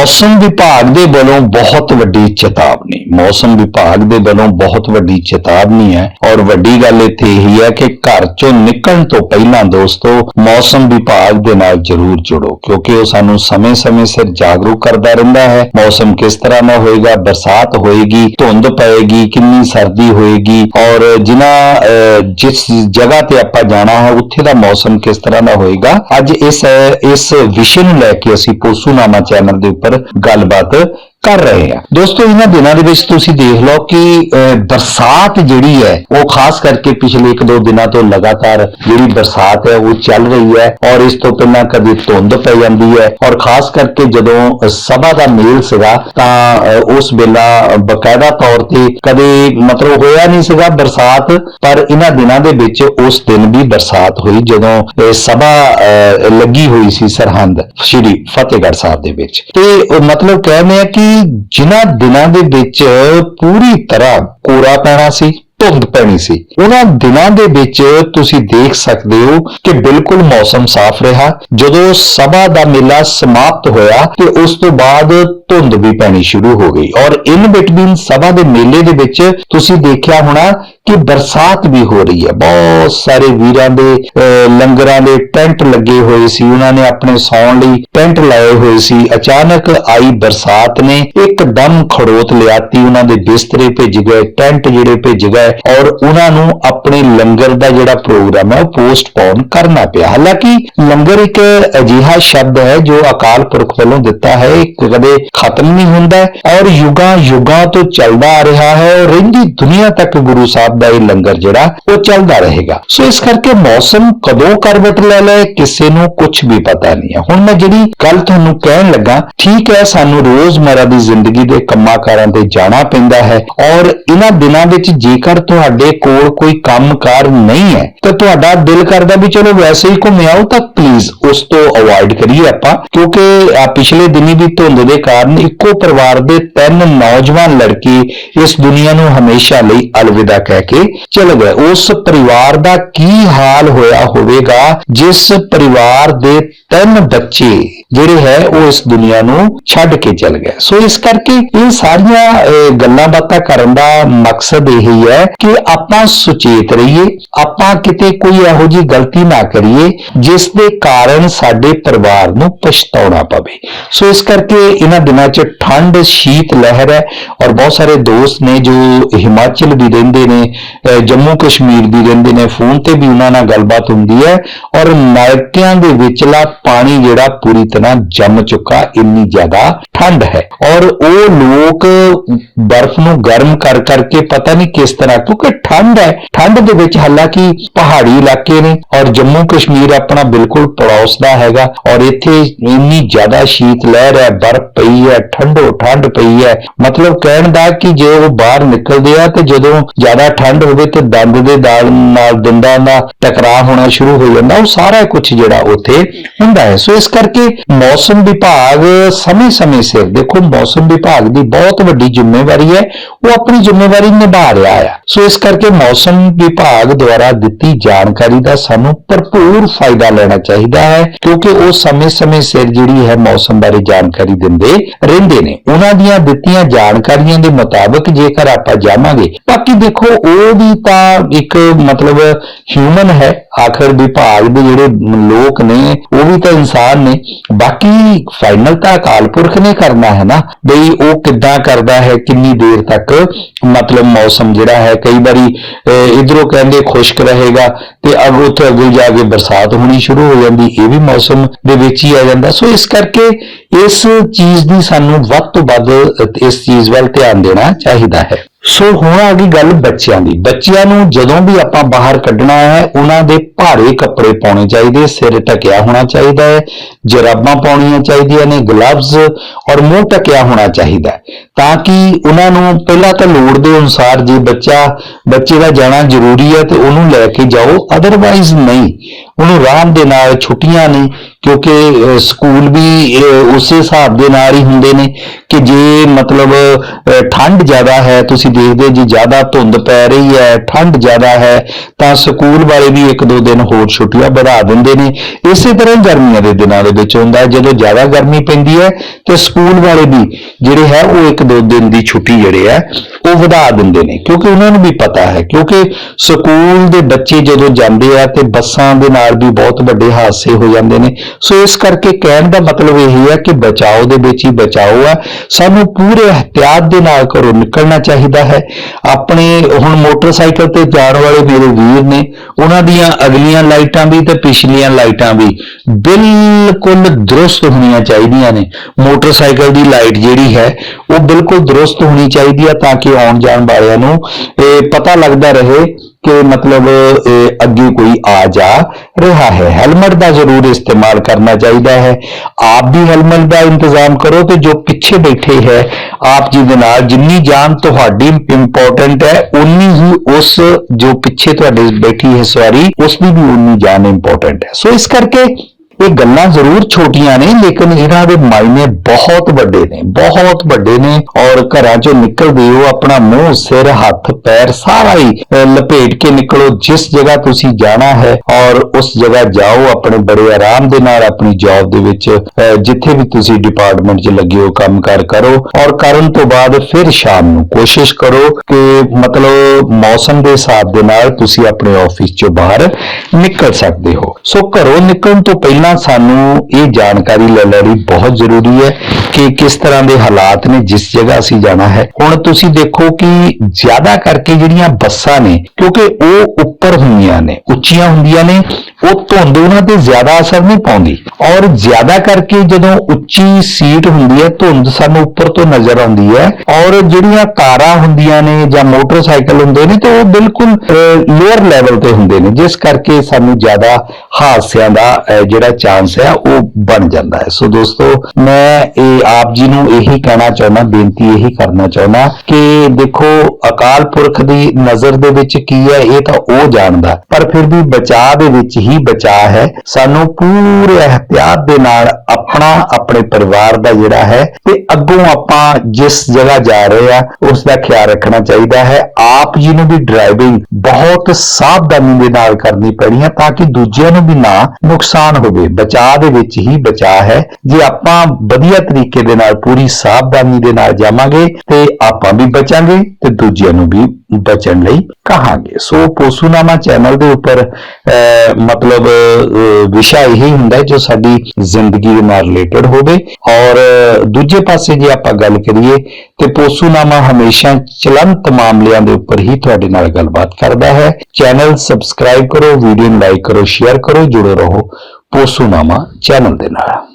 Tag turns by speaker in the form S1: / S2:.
S1: ਮੌਸਮ ਵਿਭਾਗ ਦੇ ਵੱਲੋਂ ਬਹੁਤ ਵੱਡੀ ਚੇਤਾਵਨੀ, ਮੌਸਮ ਵਿਭਾਗ ਦੇ ਵੱਲੋਂ ਬਹੁਤ ਵੱਡੀ ਚੇਤਾਵਨੀ ਹੈ ਔਰ ਵੱਡੀ ਗੱਲ ਇੱਥੇ ਇਹੀ ਹੈ ਕਿ ਘਰ ਚੋਂ ਨਿਕਲਣ ਤੋਂ ਪਹਿਲਾਂ ਦੋਸਤੋ, ਮੌਸਮ ਵਿਭਾਗ ਦੇ ਨਾਲ ਜਰੂਰ ਜੁੜੋ, ਕਿਉਂਕਿ ਉਹ ਸਾਨੂੰ ਸਮੇਂ-ਸਮੇਂ ਸਿਰ ਜਾਗਰੂਕ ਕਰਦਾ ਰਹਿੰਦਾ ਹੈ। ਮੌਸਮ ਕਿਸ ਤਰ੍ਹਾਂ ਦਾ ਹੋਏਗਾ? ਬਰਸਾਤ ਹੋਏਗੀ, ਧੁੰਦ ਪਏਗੀ, ਕਿੰਨੀ ਸਰਦੀ ਹੋਏਗੀ ਔਰ ਜਿਨ੍ਹਾਂ ਜਿਸ ਜਗ੍ਹਾ ਤੇ ਆਪਾਂ ਜਾਣਾ ਹੈ, ਉੱਥੇ ਦਾ ਮੌਸਮ ਕਿਸ ਤਰ੍ਹਾਂ ਦਾ ਹੋਏਗਾ? ਅੱਜ ਇਸ ਇਸ ਵਿਸ਼ੇ ਨੂੰ ਲੈ ਕੇ ਅਸੀਂ ਪੋਸੂਨਾਮਾ ਚੈਨਲ ਦੇ ਉੱਪਰ ਗੱਲਬਾਤ ਕਰ ਰਹੇ ਆ। ਦੋਸਤੋ ਇਹਨਾਂ ਦਿਨਾਂ ਦੇ ਵਿੱਚ ਤੁਸੀਂ ਦੇਖ ਲਓ ਕਿ ਬਰਸਾਤ ਜਿਹੜੀ ਹੈ ਉਹ ਖਾਸ ਕਰਕੇ ਪਿਛਲੇ 1-2 ਦਿਨਾਂ ਤੋਂ ਲਗਾਤਾਰ ਜਿਹੜੀ ਬਰਸਾਤ ਹੈ ਉਹ ਚੱਲ ਰਹੀ ਹੈ ਔਰ ਇਸ ਤੋਂ ਪਹਿਲਾਂ ਕਦੇ ਧੁੰਦ ਪੈ ਜਾਂਦੀ ਹੈ ਔਰ ਖਾਸ ਕਰਕੇ ਜਦੋਂ ਸਭਾ ਦਾ ਮੇਲ ਸੀਗਾ ਤਾਂ ਉਸ ਵੇਲਾ ਬਕਾਇਦਾ ਤੌਰ ਤੇ ਕਦੇ ਮਤਲਬ ਹੋਇਆ ਨਹੀਂ ਸੀਗਾ ਬਰਸਾਤ ਪਰ ਇਹਨਾਂ ਦਿਨਾਂ ਦੇ ਵਿੱਚ ਉਸ ਦਿਨ ਵੀ ਬਰਸਾਤ ਹੋਈ ਜਦੋਂ ਸਭਾ ਅਹ, ਲੱਗੀ ਹੋਈ ਸੀ ਸਰਹੰਦ ਸ਼੍ਰੀ ਫਤਿਹਗੜ੍ਹ ਸਾਹਿਬ ਦੇ ਵਿੱਚ। ਤੇ ਮਤਲਬ ਕਹਿੰਦੇ ਆ ਕਿ ਜਿਨ੍ਹਾਂ ਦਿਨਾਂ ਦੇ ਵਿੱਚ ਪੂਰੀ ਤਰ੍ਹਾਂ ਕੋਰਾ ਪੈਣਾ ਸੀ। ਧੁੰਦ ਪੈਣੀ ਸੀ। ਉਹਨਾਂ ਦਿਨਾਂ ਦੇ ਵਿੱਚ ਤੁਸੀਂ ਦੇਖ ਸਕਦੇ ਹੋ ਕਿ ਬਿਲਕੁਲ ਮੌਸਮ ਸਾਫ਼ ਰਿਹਾ। ਜਦੋਂ ਸਭਾ ਦਾ ਮੇਲਾ ਸਮਾਪਤ ਹੋਇਆ ਤੇ ਉਸ ਤੋਂ ਬਾਅਦ ਧੁੰਦ ਵੀ ਪੈਣੀ ਸ਼ੁਰੂ ਹੋ ਗਈ। ਔਰ ਇਨ ਬਿਟਵੀਨ ਸਭਾ ਦੇ ਮੇਲੇ ਦੇ ਵਿੱਚ ਤੁਸੀਂ ਦੇਖਿਆ ਹੋਣਾ ਕਿ ਬਰਸਾਤ ਵੀ ਹੋ ਰਹੀ ਹੈ। ਬਹੁਤ ਸਾਰੇ ਵੀਰਾਂ ਦੇ ਅਹ, ਲੰਗਰਾਂ ਦੇ ਟੈਂਟ ਲੱਗੇ ਹੋਏ ਸੀ। ਉਹਨਾਂ ਨੇ ਆਪਣੇ ਸੌਣ ਲਈ ਟੈਂਟ ਲਾਏ ਹੋਏ ਸੀ। ਅਚਾਨਕ ਆਈ ਬਰਸਾਤ ਨੇ ਇੱਕਦਮ ਖੜੋਤ ਲਿਆਤੀ। ਉਹਨਾਂ ਦੇ ਬਿਸਤਰੇ ਭਿੱਜ ਗਏ ਟੈਂਟ ਜਿਹੜੇ ਭਿੱਜ ਗਏ ਔਰ ਉਹਨਾਂ ਨੂੰ ਆਪਣੇ ਲੰਗਰ ਦਾ ਜਿਹੜਾ ਪ੍ਰੋਗਰਾਮ ਹੈ, ਉਹ ਪੋਸਟਪੋਨ ਕਰਨਾ ਪਿਆ। ਹਾਲਾਂਕਿ ਲੰਗਰ ਇੱਕ ਅਜਿਹਾ ਸ਼ਬਦ ਹੈ ਜੋ ਅਕਾਲ ਪੁਰਖ ਵੱਲੋਂ ਦਿੱਤਾ ਹੈ ਕਦੇ ਖਤਮ ਨਹੀਂ ਹੁੰਦਾ ਔਰ ਯੁਗਾਂ ਯੁਗਾਂ ਤੋਂ ਚੱਲਦਾ ਆ ਰਿਹਾ ਹੈ ਔਰ ਰਹਿੰਦੀ ਦੁਨੀਆ ਤੱਕ ਗੁਰੂ ਸਾਹਿਬ ਦਾ ਇਹ ਲੰਗਰ ਜਿਹੜਾ, ਉਹ ਚੱਲਦਾ ਰਹੇਗਾ। ਸੋ ਇਸ ਕਰਕੇ ਮੌਸਮ ਕਦੋਂ ਕਰਵਟ ਲੈ ਲੈ ਕਿਸੇ ਨੂੰ ਕੁਝ ਵੀ ਪਤਾ ਨਹੀਂ ਹੈ। ਹੁਣ ਮੈਂ ਜਿਹੜੀ ਗੱਲ ਤੁਹਾਨੂੰ ਕਹਿਣ ਲੱਗਾ, ਠੀਕ ਹੈ, ਸਾਨੂੰ ਰੋਜ਼ਮਰਰਾ ਦੀ ਜ਼ਿੰਦਗੀ ਦੇ ਕੰਮਾਂ-ਕਾਰਾਂ ਤੇ ਜਾਣਾ ਪੈਂਦਾ ਹੈ ਔਰ ਇਹਨਾਂ ਦਿਨਾਂ ਵਿੱਚ ਜੇਕਰ ਤੁਹਾਡੇ ਕੋਲ ਕੋਈ ਕੰਮਕਾਰ ਨਹੀਂ ਹੈ, ਤਾਂ ਤੁਹਾਡਾ ਦਿਲ ਕਰਦਾ ਵੀ ਚਲੋ ਵੈਸੇ ਹੀ ਘੁੰਮ ਆਓ, ਤਾਂ ਪਲੀਜ਼ ਉਸ ਤੋਂ ਅਵੋਇਡ ਕਰੀਏ ਆਪਾਂ, ਕਿਉਂਕਿ ਪਿਛਲੇ ਦਿਨੀ ਦੀ ਧੁੰਦ ਦੇ ਕਾਰਨ ਇੱਕੋ ਪਰਿਵਾਰ ਦੇ ਤਿੰਨ ਨੌਜਵਾਨ ਲੜਕੇ ਇਸ ਦੁਨੀਆ ਨੂੰ ਹਮੇਸ਼ਾ ਲਈ ਅਲਵਿਦਾ ਕਹਿ ਕੇ ਚਲੇ ਗਏ। ਉਸ ਪਰਿਵਾਰ ਦਾ ਕੀ ਹਾਲ ਹੋਇਆ ਹੋਵੇਗਾ, ਜਿਸ ਪਰਿਵਾਰ ਦੇ ਤਿੰਨ ਬੱਚੇ ਜਿਹੜੇ ਹੈ ਉਹ ਇਸ ਦੁਨੀਆ ਨੂੰ ਛੱਡ ਕੇ ਚਲ ਗਿਆ। ਸੋ ਇਸ ਕਰਕੇ ਇਹ ਸਾਰੀਆਂ ਗੱਲਾਂ ਬਾਤਾਂ ਕਰਨ ਦਾ ਮਕਸਦ ਇਹ ਹੀ ਹੈ ਕਿ ਆਪਾਂ ਸੁਚੇਤ ਰਹੀਏ, ਆਪਾਂ ਕਿਤੇ ਕੋਈ ਇਹੋ ਜਿਹੀ ਗਲਤੀ ਨਾ ਕਰੀਏ, ਜਿਸ ਦੇ ਕਾਰਨ ਸਾਡੇ ਪਰਿਵਾਰ ਨੂੰ ਪਛਤਾਉਣਾ ਪਵੇ। ਸੋ ਇਸ ਕਰਕੇ ਇਹਨਾਂ ਦਿਨਾਂ 'ਚ ਠੰਡ, ਸ਼ੀਤ, ਲਹਿਰ ਹੈ ਔਰ ਬਹੁਤ ਸਾਰੇ ਦੋਸਤ ਨੇ ਜੋ ਹਿਮਾਚਲ ਵੀ ਰਹਿੰਦੇ ਨੇ ਜੰਮੂ ਕਸ਼ਮੀਰ ਵੀ ਰਹਿੰਦੇ ਨੇ, ਫੋਨ ਤੇ ਵੀ ਉਹਨਾਂ ਨਾਲ ਗੱਲਬਾਤ ਹੁੰਦੀ ਹੈ ਔਰ ਨਲਕਿਆਂ ਦੇ ਵਿਚਲਾ ਪਾਣੀ ਜਿਹੜਾ ਪੂਰੀ ਤਰ੍ਹਾਂ ਜੰਮ ਚੁੱਕਾ ਇੰਨੀ ਜ਼ਿਆਦਾ ਠੰਡ ਹੈ। ਔਰ ਉਹ ਲੋਕ ਬਰਫ਼ ਨੂੰ ਗਰਮ ਕਰ ਕਰਕੇ ਪਤਾ ਨਹੀਂ ਕਿਸ ਤਰ੍ਹਾਂ, ਕਿਉਂਕਿ ਠੰਡ ਹੈ। ਠੰਡ ਦੇ ਵਿੱਚ ਹਾਲਾਂਕਿ ਪਹਾੜੀ ਇਲਾਕੇ ਨੇ ਔਰ ਜੰਮੂ ਕਸ਼ਮੀਰ ਆਪਣਾ ਬਿਲਕੁਲ ਪੜੋਸ ਦਾ ਹੈਗਾ ਔਰ ਇੱਥੇ ਇੰਨੀ ਜ਼ਿਆਦਾ ਸ਼ੀਤ ਲਹਿਰ ਹੈ, ਬਰਫ਼ ਪਈ ਹੈ, ਠੰਡੋ ਠੰਡ ਪਈ ਹੈ। ਮਤਲਬ ਕਹਿਣ ਦਾ ਕਿ ਜੇ ਉਹ ਬਾਹਰ ਨਿਕਲਦੇ ਆ ਤੇ ਜਦੋਂ ਜ਼ਿਆਦਾ ਠੰਡ ਹੋਵੇ ਤੇ ਦੰਦ ਦੇ ਦਾਲ ਨਾਲ ਦੰਦਾਂ ਦਾ ਟਕਰਾਅ ਹੋਣਾ ਸ਼ੁਰੂ ਹੋ ਜਾਂਦਾ। ਉਹ ਸਾਰਾ ਕੁਝ ਜਿਹੜਾ ਉੱਥੇ ਹੁੰਦਾ ਹੈ। ਸੋ ਇਸ ਕਰਕੇ ਮੌਸਮ ਵਿਭਾਗ ਸਮੇਂ-ਸਮੇਂ ਸਿਰ। ਦੇਖੋ, ਮੌਸਮ ਵਿਭਾਗ ਦੀ ਬਹੁਤ ਵੱਡੀ ਜ਼ਿੰਮੇਵਾਰੀ ਹੈ, ਉਹ ਆਪਣੀ ਜ਼ਿੰਮੇਵਾਰੀ ਨਿਭਾ ਰਿਹਾ ਹੈ। ਸੋ ਇਸ ਕਰਕੇ ਮੌਸਮ ਵਿਭਾਗ ਦੁਆਰਾ ਦਿੱਤੀ ਜਾਣਕਾਰੀ ਦਾ ਸਾਨੂੰ ਭਰਪੂਰ ਫਾਇਦਾ ਲੈਣਾ ਚਾਹੀਦਾ ਹੈ, ਕਿਉਂਕਿ ਉਹ ਸਮੇਂ-ਸਮੇਂ ਸਿਰ ਜਿਹੜੀ ਹੈ ਮੌਸਮ ਬਾਰੇ ਜਾਣਕਾਰੀ ਦਿੰਦੇ ਰਹਿੰਦੇ ਨੇ। ਉਹਨਾਂ ਦੀਆਂ ਦਿੱਤੀਆਂ ਜਾਣਕਾਰੀਆਂ ਦੇ ਮੁਤਾਬਕ ਜੇਕਰ ਆਪਾਂ ਜਾਵਾਂਗੇ, ਬਾਕੀ ਦੇਖੋ, ਉਹ ਵੀ ਤਾਂ ਇੱਕ ਮਤਲਬ ਹਿਊਮਨ ਹੈ, ਆਖਰ ਵਿਭਾਗ ਦੇ ਜਿਹੜੇ ਲੋਕ ਨੇ, ਉਹ ਵੀ ਤਾਂ ਇਨਸਾਨ ਨੇ। ਬਾਕੀ ਫਾਈਨਲ ਤਾਂ ਅਕਾਲ ਪੁਰਖ ਨੇ ਕਰਨਾ ਹੈ ਨਾ? ਬਈ ਉਹ ਕਿੱਦਾਂ ਕਰਦਾ ਹੈ ਕਿੰਨੀ ਦੇਰ ਤੱਕ? ਮਤਲਬ ਮੌਸਮ ਜਿਹੜਾ ਹੈ ਕਈ ਵਾਰੀ ਅਹ, ਇੱਧਰੋਂ ਕਹਿੰਦੇ ਖੁਸ਼ਕ ਰਹੇਗਾ ਤੇ ਅੱਗੇ ਉੱਥੇ ਅੱਗੇ ਜਾ ਕੇ ਬਰਸਾਤ ਹੋਣੀ ਸ਼ੁਰੂ ਹੋ ਜਾਂਦੀ ਇਹ ਵੀ ਮੌਸਮ ਦੇ ਵਿੱਚ ਹੀ ਆ ਜਾਂਦਾ। ਸੋ ਇਸ ਕਰਕੇ ਇਸ ਚੀਜ਼ ਦੀ ਸਾਨੂੰ ਵੱਧ ਤੋਂ ਵੱਧ ਇਸ ਚੀਜ਼ ਵੱਲ ਧਿਆਨ ਦੇਣਾ ਚਾਹੀਦਾ ਹੈ। ਸੋ ਹੁਣ ਆ ਗਈ ਗੱਲ ਬੱਚਿਆਂ ਦੀ। ਬੱਚਿਆਂ ਨੂੰ ਜਦੋਂ ਵੀ ਆਪਾਂ ਬਾਹਰ ਕੱਢਣਾ ਹੈ, ਉਹਨਾਂ ਦੇ ਭਾਰੇ ਕੱਪੜੇ ਪਾਉਣੇ ਚਾਹੀਦੇ, ਸਿਰ ਢਕਿਆ ਹੋਣਾ ਚਾਹੀਦਾ ਹੈ, ਜਰਾਬਾਂ ਪਾਉਣੀਆਂ ਚਾਹੀਦੀਆਂ ਨੇ ਗਲਵਜ਼ ਔਰ ਮੂੰਹ ਢਕਿਆ ਹੋਣਾ ਚਾਹੀਦਾ ਹੈ। ਤਾਂ ਕਿ ਉਹਨਾਂ ਨੂੰ ਪਹਿਲਾਂ ਤਾਂ ਲੋੜ ਦੇ ਅਨੁਸਾਰ ਜੇ ਬੱਚਾ, ਬੱਚੇ ਦਾ ਜਾਣਾ ਜ਼ਰੂਰੀ ਹੈ ਤੇ ਉਹਨੂੰ ਲੈ ਕੇ ਜਾਓ ਅਦਰਵਾਈਜ਼ ਨਹੀਂ। ਉਹਨੂੰ ਆਰਾਮ ਦੇ ਨਾਲ ਛੁੱਟੀਆਂ ਨੇ, ਕਿਉਂਕਿ ਸਕੂਲ ਵੀ ਉਸੇ ਹਿਸਾਬ ਦੇ ਨਾਲ ਹੀ ਹੁੰਦੇ ਨੇ ਕਿ ਜੇ ਮਤਲਬ ਠੰਡ ਜ਼ਿਆਦਾ ਹੈ, ਤੁਸੀਂ ਦੇਖਦੇ ਜੇ ਜ਼ਿਆਦਾ ਧੁੰਦ ਪੈ ਰਹੀ ਹੈ, ਠੰਡ ਜ਼ਿਆਦਾ ਹੈ, ਤਾਂ ਸਕੂਲ ਵਾਲੇ ਵੀ ਇੱਕ ਦੋ ਦਿਨ ਹੋਰ ਛੁੱਟੀਆਂ ਵਧਾ ਦਿੰਦੇ ਨੇ। ਇਸੇ ਤਰ੍ਹਾਂ ਹੀ ਗਰਮੀਆਂ ਦੇ ਦਿਨਾਂ ਦੇ ਵਿੱਚ ਹੁੰਦਾ, ਜਦੋਂ ਜ਼ਿਆਦਾ ਗਰਮੀ ਪੈਂਦੀ ਹੈ, ਤੇ ਸਕੂਲ ਵਾਲੇ ਵੀ ਜਿਹੜੇ ਹੈ, ਉਹ ਇੱਕ ਦੋ ਦਿਨ ਦੀ ਛੁੱਟੀ ਜਿਹੜੇ ਹੈ, ਉਹ ਵਧਾ ਦਿੰਦੇ ਨੇ। ਕਿਉਂਕਿ ਉਹਨਾਂ ਨੂੰ ਵੀ ਪਤਾ ਹੈ, ਕਿਉਂਕਿ ਸਕੂਲ ਦੇ ਬੱਚੇ ਜਦੋਂ ਜਾਂਦੇ ਆ, ਤੇ ਬੱਸਾਂ ਦੇ ਨਾਲ ਵੀ ਬਹੁਤ ਵੱਡੇ ਹਾਦਸੇ ਹੋ ਜਾਂਦੇ ਨੇ। ਸੋ ਇਸ ਕਰਕੇ ਕਹਿਣ ਦਾ ਮਤਲਬ ਇਹ ਹੈ ਕਿ ਬਚਾਓ ਦੇ ਵਿੱਚ ਹੀ ਬਚਾਓ ਆ। ਸਾਨੂੰ ਪੂਰੇ ਇhtiyat ਦੇ ਨਾਲ ਘਰੋਂ ਨਿਕਲਣਾ ਚਾਹੀਦਾ ਹੈ। ਆਪਣੇ ਹੁਣ ਮੋਟਰਸਾਈਕਲ ਤੇ ਜਾਣ ਵਾਲੇ ਮੇਰੇ ਵੀਰ ਨੇ, ਉਹਨਾਂ ਦੀਆਂ ਅਗਲੀਆਂ ਲਾਈਟਾਂ ਵੀ ਤੇ ਪਿਛਲੀਆਂ ਲਾਈਟਾਂ ਵੀ ਬਿਲਕੁਲ ਦਰੁਸਤ ਹੋਣੀਆਂ ਚਾਹੀਦੀਆਂ ਨੇ। ਮੋਟਰਸਾਈਕਲ ਦੀ ਲਾਈਟ ਜਿਹੜੀ ਹੈ, ਉਹ ਬਿਲਕੁਲ ਦਰੁਸਤ ਹੋਣੀ ਚਾਹੀਦੀ ਹੈ ਤਾਂ ਕਿ ਆਉਣ ਜਾਣ ਵਾਲਿਆਂ ਨੂੰ, ਇਹ ਪਤਾ ਲੱਗਦਾ ਰਹੇ ਕਿ ਮਤਲਬ ਇਹ ਅੱਗੇ ਕੋਈ ਆ ਜਾ ਰਿਹਾ ਹੈ ਹੈਲਮਟ ਦਾ ਜ਼ਰੂਰ ਇਸਤੇਮਾਲ ਕਰਨਾ ਚਾਹੀਦਾ ਹੈ ਆਪ ਵੀ ਹੈਲਮਟ ਦਾ ਇੰਤਜ਼ਾਮ ਕਰੋ ਤੇ ਜੋ ਪਿੱਛੇ ਬੈਠੇ ਹੈ ਆਪ ਜੀ ਦੇ ਨਾਲ ਜਿੰਨੀ ਜਾਨ ਤੁਹਾਡੀ ਇੰਪੋਰਟੈਂਟ ਹੈ ਉਨੀ ਹੀ ਉਸ ਜੋ ਪਿੱਛੇ ਤੁਹਾਡੇ ਬੈਠੀ ਹੈ ਸਵਾਰੀ ਉਸ ਦੀ ਵੀ ਉਨੀ ਜਾਨ ਇੰਪੋਰਟੈਂਟ ਹੈ ਸੋ ਇਸ ਕਰਕੇ ਇਹ ਗੱਲਾਂ ਜ਼ਰੂਰ ਛੋਟੀਆਂ ਨੇ, ਲੇਕਿਨ ਇਹਨਾਂ ਦੇ ਮਾਇਨੇ ਬਹੁਤ ਵੱਡੇ ਨੇ, ਬਹੁਤ ਵੱਡੇ ਨੇ ਔਰ ਘਰਾਂ ਚੋਂ ਨਿਕਲਦੇ ਹੋ, ਆਪਣਾ ਮੂੰਹ, ਸਿਰ, ਹੱਥ, ਪੈਰ ਸਾਰਾ ਹੀ ਲਪੇਟ ਕੇ ਨਿਕਲੋ, ਜਿਸ ਜਗ੍ਹਾ ਤੁਸੀਂ ਜਾਣਾ ਹੈ ਔਰ ਉਸ ਜਗ੍ਹਾ ਜਾਓ, ਆਪਣੇ ਬੜੇ ਆਰਾਮ ਦੇ ਨਾਲ, ਆਪਣੀ ਜੌਬ ਦੇ ਵਿੱਚ ਜਿੱਥੇ ਵੀ ਤੁਸੀਂ ਡਿਪਾਰਟਮੈਂਟ 'ਚ ਲੱਗੇ ਹੋ, ਕੰਮਕਾਰ ਕਰੋ ਔਰ ਕਰਨ ਤੋਂ ਬਾਅਦ ਫਿਰ ਸ਼ਾਮ ਨੂੰ ਕੋਸ਼ਿਸ਼ ਕਰੋ ਕਿ ਮਤਲਬ ਮੌਸਮ ਦੇ ਹਿਸਾਬ ਦੇ ਨਾਲ ਤੁਸੀਂ ਆਪਣੇ ਆਫਿਸ 'ਚੋਂ ਬਾਹਰ ਨਿਕਲ ਸਕਦੇ ਹੋ। ਸੋ ਘਰੋਂ ਨਿਕਲਣ ਤੋਂ ਪਹਿਲਾਂ ਸਾਨੂੰ ਇਹ ਜਾਣਕਾਰੀ ਲੈ ਲੈਣੀ ਬਹੁਤ ਜ਼ਰੂਰੀ ਹੈ। ਕਿ ਕਿਸ ਤਰ੍ਹਾਂ ਦੇ ਹਾਲਾਤ ਨੇ, ਜਿਸ ਜਗ੍ਹਾ ਅਸੀਂ ਜਾਣਾ ਹੈ। ਹੁਣ ਤੁਸੀਂ ਦੇਖੋ ਕਿ ਜ਼ਿਆਦਾ ਕਰਕੇ ਜਿਹੜੀਆਂ ਬੱਸਾਂ ਨੇ, ਕਿਉਂਕਿ ਉਹ ਉੱਪਰ ਹੁੰਦੀਆਂ ਨੇ, ਉੱਚੀਆਂ ਹੁੰਦੀਆਂ ਨੇ, ਉਹ ਧੁੰਦ ਉਹਨਾਂ ਤੇ ਜ਼ਿਆਦਾ ਅਸਰ ਨਹੀਂ ਪਾਉਂਦੀ। ਔਰ ਜ਼ਿਆਦਾ ਕਰਕੇ ਜਦੋਂ ਉੱਚੀ ਸੀਟ ਹੁੰਦੀ ਹੈ, ਧੁੰਦ ਸਾਨੂੰ ਉੱਪਰ ਤੋਂ ਨਜ਼ਰ ਆਉਂਦੀ ਹੈ। ਔਰ ਜਿਹੜੀਆਂ ਕਾਰਾਂ ਹੁੰਦੀਆਂ ਨੇ ਜਾਂ ਮੋਟਰਸਾਈਕਲ ਹੁੰਦੇ ਨੇ, ਤੇ ਉਹ ਬਿਲਕੁਲ ਲੋਅਰ ਲੈਵਲ ਤੇ ਹੁੰਦੇ ਨੇ। ਜਿਸ ਕਰਕੇ ਸਾਨੂੰ ਜ਼ਿਆਦਾ ਹਾਦਸਿਆਂ ਦਾ ਜਿਹੜਾ ਚਾਂਸ ਹੈ, ਉਹ ਬਣ ਜਾਂਦਾ ਹੈ। ਸੋ ਦੋਸਤੋ, ਮੈਂ ਇਹ ਆਪ ਜੀ ਨੂੰ ਇਹੀ ਕਹਿਣਾ ਚਾਹੁੰਦਾ, ਬੇਨਤੀ ਇਹੀ ਕਰਨਾ ਚਾਹੁੰਦਾ ਕਿ ਦੇਖੋ, ਅਕਾਲ ਪੁਰਖ ਦੀ ਨਜ਼ਰ ਦੇ ਵਿੱਚ ਕੀ ਹੈ, ਇਹ ਤਾਂ ਉਹ ਜਾਣਦਾ, ਪਰ ਫਿਰ ਵੀ ਬਚਾਅ ਦੇ ਵਿੱਚ ਹੀ ਬਚਾਅ ਹੈ। ਸਾਨੂੰ ਪੂਰੇ ਇhtiyat ਦੇ ਨਾਲ ਆਪਣਾ, ਆਪਣੇ ਪਰਿਵਾਰ ਦਾ ਜਿਹੜਾ ਹੈ, ਤੇ ਅੱਗੋਂ ਆਪਾਂ ਜਿਸ ਜਗ੍ਹਾ ਜਾ ਰਹੇ ਆ ਉਸ ਦਾ ਖਿਆਲ ਰੱਖਣਾ ਚਾਹੀਦਾ ਹੈ। ਆਪ ਜੀ ਨੂੰ ਵੀ ਡਰਾਈਵਿੰਗ ਬਹੁਤ ਸਾਵਧਾਨੀ ਦੇ ਨਾਲ ਕਰਨੀ ਪੈਣੀ ਹੈ, ਤਾਂ ਕਿ ਦੂਜਿਆਂ ਨੂੰ ਵੀ ਨਾ ਨੁਕਸਾਨ ਹੋਵੇ। ਬਚਾਅ ਦੇ ਵਿੱਚ ਹੀ ਬਚਾਅ ਹੈ। ਜੇ ਆਪਾਂ ਵਧੀਆ ਤਰੀਕੇ ਦੇ ਨਾਲ, ਪੂਰੀ ਸਾਵਧਾਨੀ ਦੇ ਨਾਲ ਜਾਵਾਂਗੇ ਤੇ ਆਪਾਂ ਵੀ ਬਚਾਂਗੇ ਤੇ ਦੂਜਿਆਂ ਨੂੰ ਵੀ ਬਚਣ ਲਈ ਕਹਾਂਗੇ। ਸੋ ਪੋਸੂਨਾਮਾ ਚੈਨਲ ਦੇ ਉੱਪਰ ਮਤਲਬ ਵਿਸ਼ਾ ਇਹੀ ਹੁੰਦਾ ਜੋ ਸਾਡੀ ਜ਼ਿੰਦਗੀ ਦੇ ਨਾਲ ਰਿਲੇਟਡ ਹੋਵੇ। ਔਰ ਦੂਜੇ ਪਾਸੇ ਜੇ ਆਪਾਂ ਗੱਲ ਕਰੀਏ ਤੇ ਪੋਸੂਨਾਮਾ ਹਮੇਸ਼ਾ ਚਲੰਤ ਮਾਮਲਿਆਂ ਦੇ ਉੱਪਰ ਹੀ ਤੁਹਾਡੇ ਨਾਲ ਗੱਲਬਾਤ ਕਰਦਾ ਹੈ। ਚੈਨਲ ਸਬਸਕ੍ਰਾਈਬ ਕਰੋ, ਵੀਡੀਓ ਨੂੰ ਲਾਈਕ ਕਰੋ, ਸ਼ੇਅਰ ਕਰੋ, ਜੁੜੇ ਰਹੋ ਪੋਸੂਨਾਮਾ ਚੈਨਲ ਦੇ ਨਾਲ।